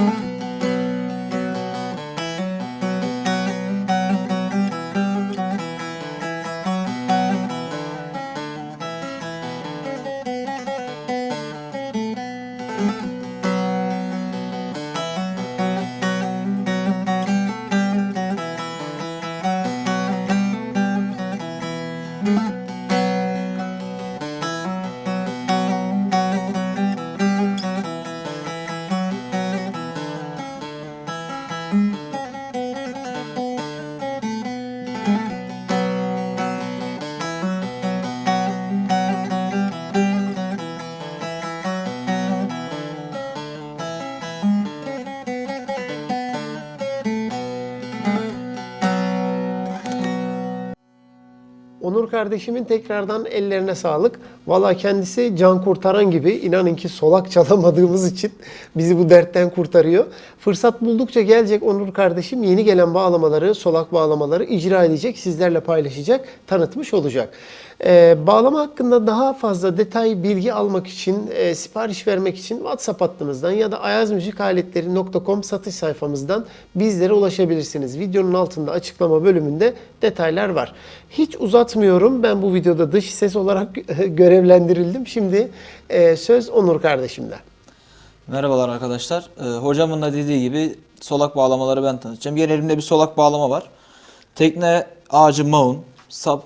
Bye. thank you Onur kardeşimin tekrardan ellerine sağlık. Valla kendisi can kurtaran gibi inanın ki solak çalamadığımız için bizi bu dertten kurtarıyor. Fırsat buldukça gelecek Onur kardeşim yeni gelen bağlamaları, solak bağlamaları icra edecek, sizlerle paylaşacak, tanıtmış olacak. Ee, bağlama hakkında daha fazla detay bilgi almak için, e, sipariş vermek için WhatsApp hattımızdan ya da ayazmüzikaletleri.com satış sayfamızdan bizlere ulaşabilirsiniz. Videonun altında açıklama bölümünde detaylar var. Hiç uzatmıyorum. Ben bu videoda dış ses olarak görevlendirildim. Şimdi e, söz Onur kardeşimde. Merhabalar arkadaşlar. Ee, hocamın da dediği gibi solak bağlamaları ben tanıtacağım. Yine elimde bir solak bağlama var. Tekne ağacı maun, sap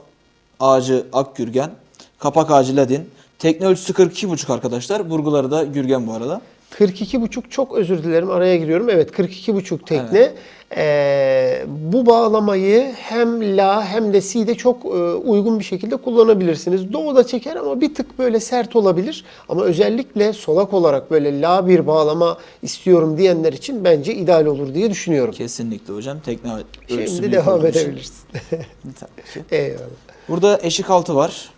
ağacı akgürgen, kapak ağacı ladin. Tekne ölçüsü 42,5 arkadaşlar. Burguları da gürgen bu arada. 42,5 çok özür dilerim araya giriyorum. Evet 42,5 tekne. Ee, bu bağlamayı hem La hem de Si'de çok e, uygun bir şekilde kullanabilirsiniz. Doğuda çeker ama bir tık böyle sert olabilir. Ama özellikle solak olarak böyle La bir bağlama istiyorum diyenler için bence ideal olur diye düşünüyorum. Kesinlikle hocam. Tekne Şimdi devam edebilirsin. Eyvallah. Burada eşik altı var.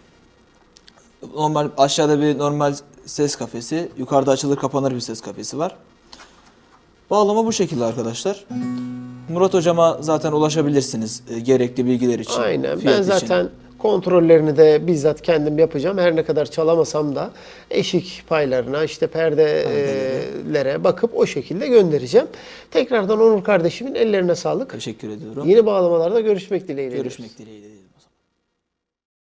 Normal aşağıda bir normal ses kafesi, yukarıda açılır kapanır bir ses kafesi var. Bağlama bu şekilde arkadaşlar. Murat hocama zaten ulaşabilirsiniz e, gerekli bilgiler için. Aynen. fiyat Ben için. zaten kontrollerini de bizzat kendim yapacağım. Her ne kadar çalamasam da eşik paylarına, işte perdelere bakıp o şekilde göndereceğim. Tekrardan Onur kardeşimin ellerine sağlık. teşekkür ediyorum. Yeni bağlamalarda görüşmek dileğiyle. Görüşmek dileğiyle.